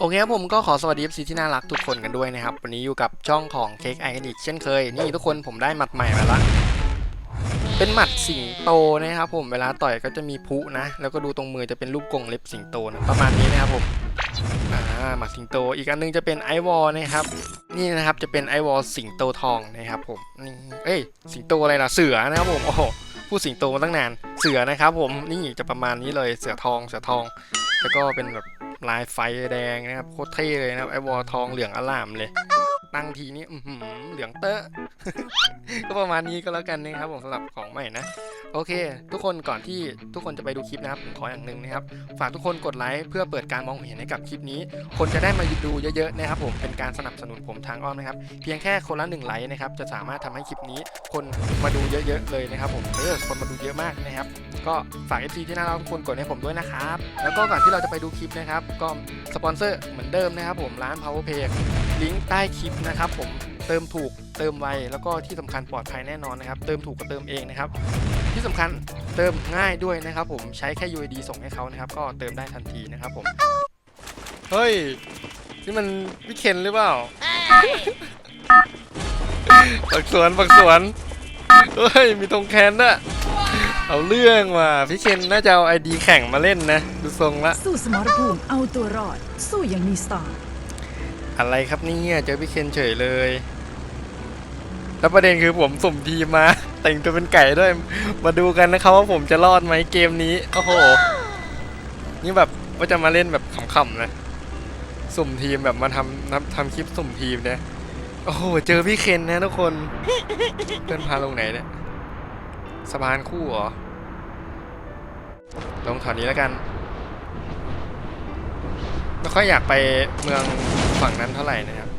โอเคครับผมก็ขอสวัสดี FC ที่น่ารักทุกคนกันด้วยนะครับ วันนี้อยู่กับช่องของเค้กไอกันอีกเช่นเคย นี่ทุกคนผมได้หมัดใหม่มาละเป็นหมัดสิงโตนะครับผมเวลาต่อยก็จะมีพุนะ แล้วก็ดูตรงมือจะเป็นรูปกงเล็บสิงโตนะประมาณนี้นะครับผมอ่าหมัดสิงโตอีกอันนึงจะเป็นไอวอลนะครับนี่นะครับจะเป็นไอวอลสิงโตทองนะครับผมนี่เอ้ยสิงโตอะไรนะเสือนะครับผมโอ้โหพูดสิงโตมาตั้งนานเสือนะครับผมนี่จะประมาณนี้เลยเสือทองเสือทอง แล้วก็เป็นแบบ ลายไฟแดงนะครับโคตรเท่เลยนะครับไอวอลทองเหลืองอลามเลยตั้งทีนี้อื้อหือเหลืองเตอะก็ประมาณนี้ก็แล้วกันนะครับผมสำหรับของใหม่นะ โอเค ทุกคนก่อนที่ทุกคนจะไปดูคลิปนะครับผมขออย่างหนึ่งนะครับ ฝากทุกคนกดไลค์เพื่อเปิดการมองเห็นให้กับคลิปนี้ คนจะได้มาดูเยอะๆนะครับผมเป็นการสนับสนุนผมทางอ้อมนะครับ เพียงแค่คนละหนึ่งไลค์นะครับจะสามารถทำให้คลิปนี้ คนมาดูเยอะๆเลยนะครับผมเออคนมาดูเยอะมากนะครับ ก็ฝาก FC ที่น่ารักทุกคนกดให้ผมด้วยนะครับ แล้วก็ก่อนที่เราจะไปดูคลิปนะครับ ก็สปอนเซอร์เหมือนเดิมนะครับผมร้าน powerpay ลิงก์ใต้คลิปนะครับผมเติมถูกเติมไวแล้วก็ที่สำคัญปลอดภัยแน่นอนนะครับ เติมถูกก็เติมเองนะครับ ที่สำคัญเติมง่ายด้วยนะครับ ผมใช้แค่ UID ส่งให้เขานะครับ ก็เติมได้ทันทีนะครับผมเฮ้ยนี่มันวิเคนหรือเปล่าปักสวนปักสวนเฮ้ยมีตรงแคนด้วย เอาเรื่องว่ะพี่เคนน่าจะเอาไอดีแข่งมาเล่นนะ ดูทรงละสู้สมรภูมิเอาตัวรอด สู้อย่างมีสไตล์อะไรครับเนี่ยเจอพี่เคนเฉยเลย แล้วประเด็นคือผมสุ่มทีมมา แต่งตัวเป็นไก่ด้วย มาดูกันนะครับว่าผมจะรอดไหมเกมนี้ โอ้โห นี่แบบว่าจะมาเล่นแบบขำๆนะ สุ่มทีมแบบมาทำทำทำคลิปสุ่มทีมเนี่ยโอ้โห เจอพี่เคนนะทุกคนเพื่อนพาลงไหนเนี่ย สะพานคู่เหรอ ลงแถวนี้แล้วกัน ไม่ค่อยอยากไปเมืองฝั่งนั้นเท่าไหร่นะครับ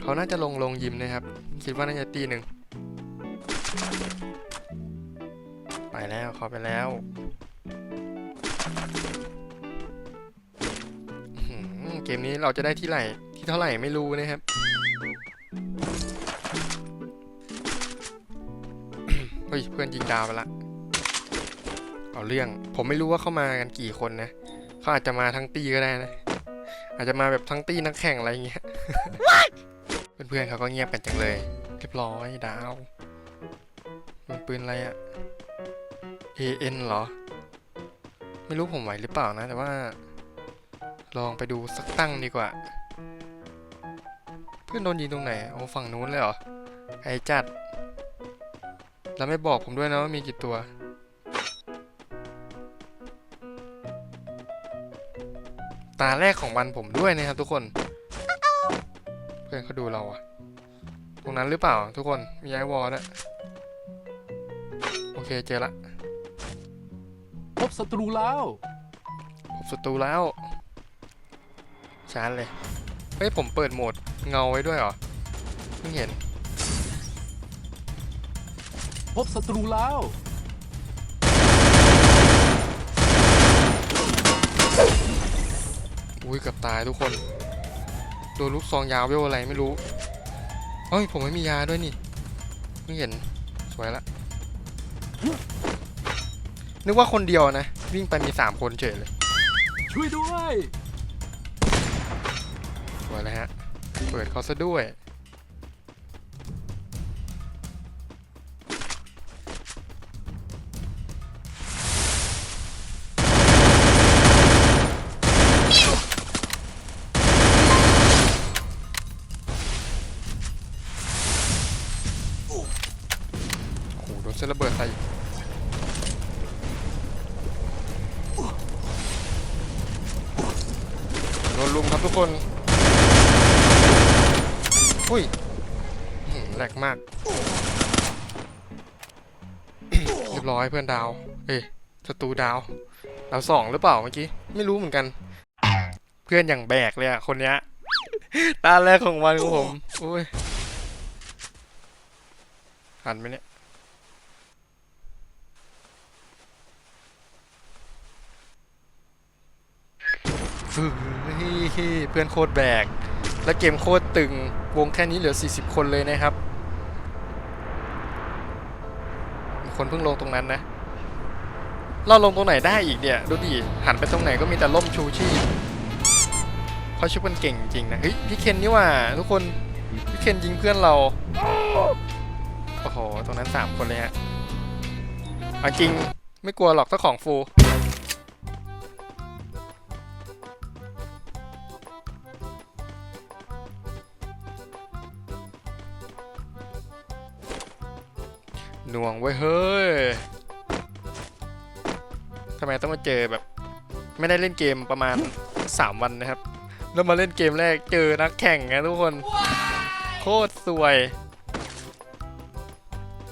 เขาน่าจะลงลงยิมนะครับ คิดว่าน่าจะตีหนึ่ง ไปแล้วเขาไปแล้วเกมนี้เราจะได้ที่ไหนที่เท่าไหร่ไม่รู้นะครับ ฮ้ยเพื่อนยิงดาวไปละ เอาเรื่อง ผมไม่รู้ว่าเข้ามากันกี่คนนะเขาอาจจะมาทั้งตีก็ได้นะ อาจจะมาแบบทั้งตีนักแข่งอะไรอย่างเงี้ย เพื่อนๆเขาก็เงียบกันจังเลย เรียบร้อยดาว มันปืนอะไรอะ AN เหรอ ไม่รู้ผมไหวหรือเปล่านะ แต่ว่า ลองไปดูสักตั้งดีกว่า เพื่อนโดนยิงตรงไหน โอ้ฝั่งนู้นเลยเหรอ ไอจัด แล้วไม่บอกผมด้วยนะว่ามีกี่ตัว ตาแรกของวันผมด้วยนะครับทุกคน เพื่อนเขาดูเราอะตรงนั้นหรือเปล่าทุกคน มีไอวอลด้วยโอเคเจอละ พบศัตรูแล้ว พบศัตรูแล้วชาร์จเลย เฮ้ยผมเปิดโหมดเงาไว้ด้วยเหรอ เพิ่งเห็น พบศัตรูแล้ว อุ้ยเกับตายทุกคน โดนลูกซองยาวเวลอะไรไม่รู้ เฮ้ย ผมไม่มียาด้วยนี่เพิ่งเห็น สวยละ นึกว่าคนเดียวนะ วิ่งไปมีสามคนเฉยเลย ช่วยด้วย สวยเลยฮะ เปิดเขาซะด้วย ระเบิดใส่โดนลุมครับทุกคน อุ้ยแหลกมาก เรียบร้อยเพื่อนดาว เอ้ยศัตรูดาว ดาวสองหรือเปล่าเมื่อกี้ ไม่รู้เหมือนกัน เพื่อนอย่างแบกเลยอะคนเนี้ย ตาแรกของวันของผม อุ้ยหันไหมเนี่ย เฮ้เพื่อนโคตรแบก และเกมโคตรตึง วงแค่นี้เหลือ 40 คนเลยนะครับ คนเพิ่งลงตรงนั้นนะ เราลงตรงไหนได้อีกเนี่ย ดูดิ หันไปตรงไหนก็มีแต่ล่มชูชีพเขาชุบกันเก่งจริงนะ เฮ้ย พี่เคนนี่ว่าทุกคน พี่เคนยิงเพื่อนเรา โอ้โห ตรงนั้นสามคนเลยฮะจริง ไม่กลัวหรอกเจ้าของฟู หน่วงไว้ยเฮ้ยทำไมต้องมาเจอแบบ ไม่ได้เล่นเกมประมาณ 3 วันนะครับ แล้วมาเล่นเกมแรกเจอนักแข่งนะทุกคน โคตรสวย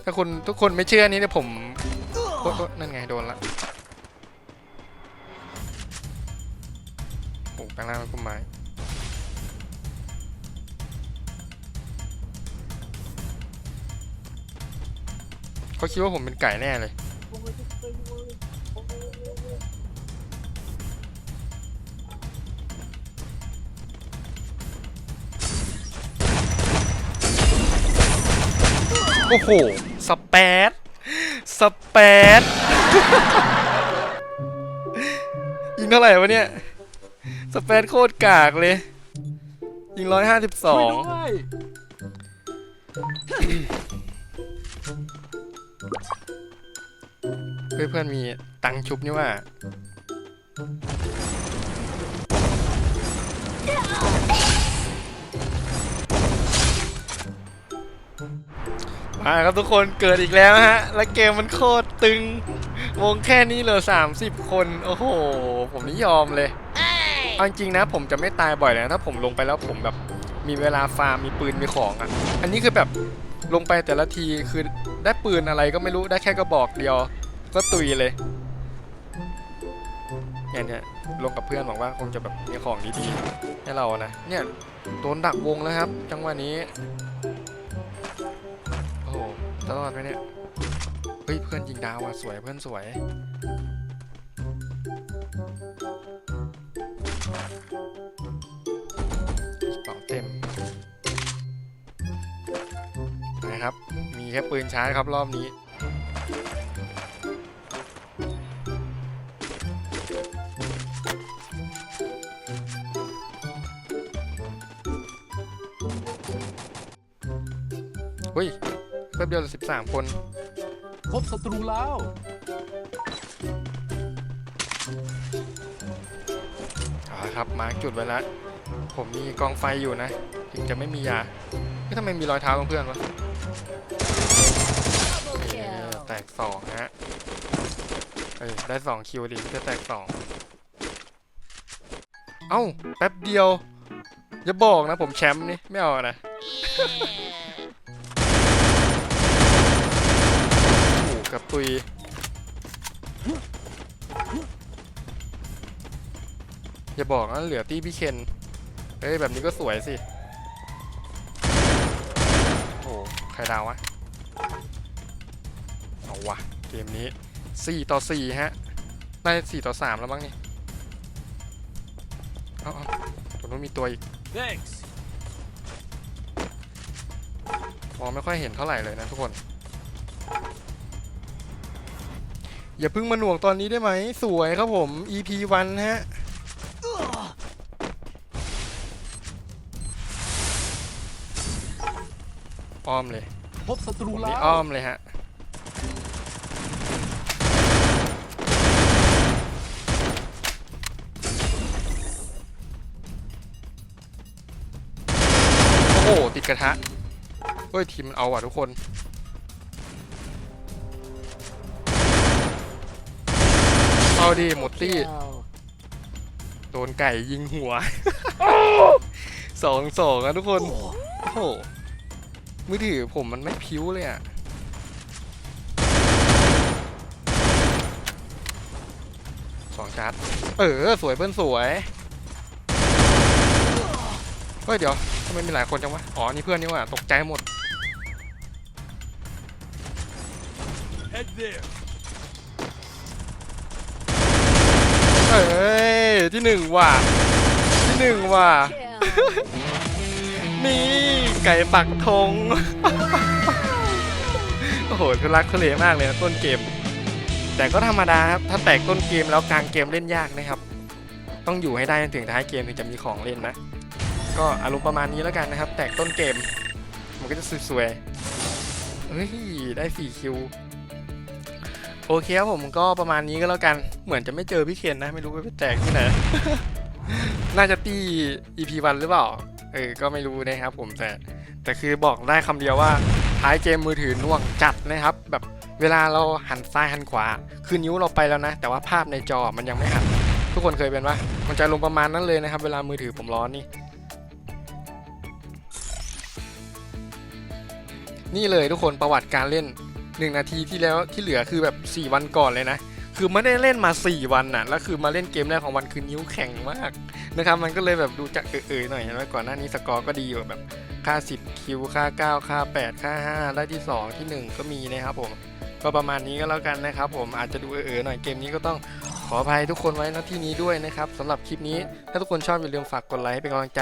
ถ้าคุณทุกคนไม่เชื่อนี่เนี่ยผมโอ๊ยโอ๊ยนั่นไงโดนละโอ้แปลงร่างเป็นพุ่มไม้ เขาคิดว่าผมเป็นไก่แน่เลย โอ้โห สเปซสเปซยิงเท่าไหร่วะเนี่ย สเปซโคตรกากเลย ยิงร้อยห้าสิบสอช่วยง ด้ยเพื่อนเพื่อนมีตังชุบนี่ว่า มาครับทุกคนเกิดอีกแล้วฮะ และเกมมันโคตรตึง วงแค่นี้เหลือ 30 คน โอ้โห ผมนี่ยอมเลยเอาจริงนะ ผมจะไม่ตายบ่อยเลยนะถ้าผมลงไปแล้วผมแบบมีเวลาฟาร์มมีปืนมีของอะ อันนี้คือแบบ ลงไปแต่ละทีคือได้ปืนอะไรก็ไม่รู้ได้แค่กระบอกเดียว ก็ตุยเลยเนี่ยเนี่ยลงกับเพื่อนบอกว่าคงจะแบบมีของดีๆให้เรานะเนี่ยโดนดักวงแล้วครับ จังหวะนี้โอ้โหตลอดไหมเนี่ยเฮ้ยเพื่อนยิงดาวอะสวยเพื่อนสวย ครับ มีแค่ปืนชาร์จครับรอบนี้เฮ้ยแป๊บเดียวสิบสามคน พบศัตรูแล้ว เอาละครับมาร์คจุดไว้แล้ว ผมมีกองไฟอยู่นะ ถึงจะไม่มียาเฮ้ยทำไมมีรอยเท้าของเพื่อนวะ แตกสองฮะ เอ้ยได้สองคิวดิจะแตกสอง เอ้า แป๊บเดียว อย่าบอกนะผมแชมป์นี่ ไม่เอานะโอ้โหเกับตุยอย่าบอกนะเหลือตี้พี่เคนเอ้ย แบบนี้ก็สวยสิ โอ้โหใครดาววะ วะเกมนี้ 4 ต่อ 4 ฮะ ได้ 4 ต่อ 3 แล้วบ้างนี่เอาเอาตรงนู้นมีตัวอีก thanks มองไม่ค่อยเห็นเท่าไหร่เลยนะทุกคน อย่าเพิ่งมาหน่วงตอนนี้ได้ไหม สวยครับผม EP 1ฮะ อ้อมเลยพบศัตรูผมแล้นี่ว อ้อมเลยฮะ อ้โหติดกระทะ เฮ้ย ทีมมันเอาว่ะทุกคน เอาดิหมดตี้ โดนไก่ยิงหัว สองสองอะทุกคน โอ้โห มือถือผมมันไม่พิ้วเลยอะสองชาร์จเออ สวยเพื่อนสวย เฮ้ย เดี๋ยว ทำไมมีหลายคนจังวะ อ๋อ นี่เพื่อนนี่ว่าตกใจหมด head there เอ้ย ที่หนึ่งว่ะ ที่หนึ่งว่ะ นี่ไก่ปักธง โอ้โหทุลักทุเลมากเลยนะต้นเกม แต่ก็ธรรมดาครับ ถ้าแตกต้นเกมแล้วกลางเกมเล่นยากนะครับ ต้องอยู่ให้ได้จนถึงท้ายเกมถึงจะมีของเล่นนะ ก็อารมณ์ประมาณนี้แล้วกันนะครับ แตกต้นเกม มันก็จะสวยๆเฮ้ย ได้4คิว โอเคครับผมก็ประมาณนี้ก็แล้วกัน เหมือนจะไม่เจอพี่เคนนะ ไม่รู้ไปแตกที่ไหน น่าจะตี EP วันหรือเปล่า เออ ก็ไม่รู้นะครับผมแต่ แต่คือบอกได้คำเดียวว่าท้ายเกมมือถือน่วงจัดนะครับ แบบเวลาเราหันซ้ายหันขวา คือนิ้วเราไปแล้วนะ แต่ว่าภาพในจอมันยังไม่หัน ทุกคนเคยเป็นปะมันจะลงประมาณนั้นเลยนะครับ เวลามือถือผมร้อนนี่ นี่เลยทุกคนประวัติการเล่น 1 นาทีที่แล้วที่เหลือคือแบบ 4 วันก่อนเลยนะ คือไม่ได้เล่นมา 4 วันน่ะแล้วคือมาเล่นเกมแรกของวันคือนิ้วแข็งมากนะครับมันก็เลยแบบดูจะเออๆหน่อยแล้วก่อนหน้านี้สกอร์ก็ดีอยู่แบบค่า 10 คิว ค่า 9 ค่า 8 ค่า 5 ได้ที่ 2 ที่ 1 ก็มีนะครับผม ก็ประมาณนี้ก็แล้วกันนะครับผมอาจจะดูเออๆหน่อยเกมนี้ก็ต้องขออภัยทุกคนไว้ณที่นี้ด้วยนะครับสำหรับคลิปนี้ถ้าทุกคนชอบอย่าลืมฝากกดไลค์เป็นกำลังใจ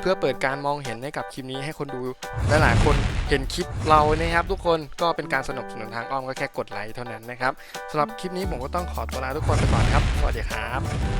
เพื่อเปิดการมองเห็นให้กับคลิปนี้ให้คนดูหลายๆคน เห็นคลิปเรานะครับทุกคนก็เป็นการสนับสนุนทางอ้อมก็แค่กดไลค์เท่านั้นนะครับสำหรับคลิปนี้ผมก็ต้องขอตัวลาทุกคนไปก่อนครับสวัสดีครับ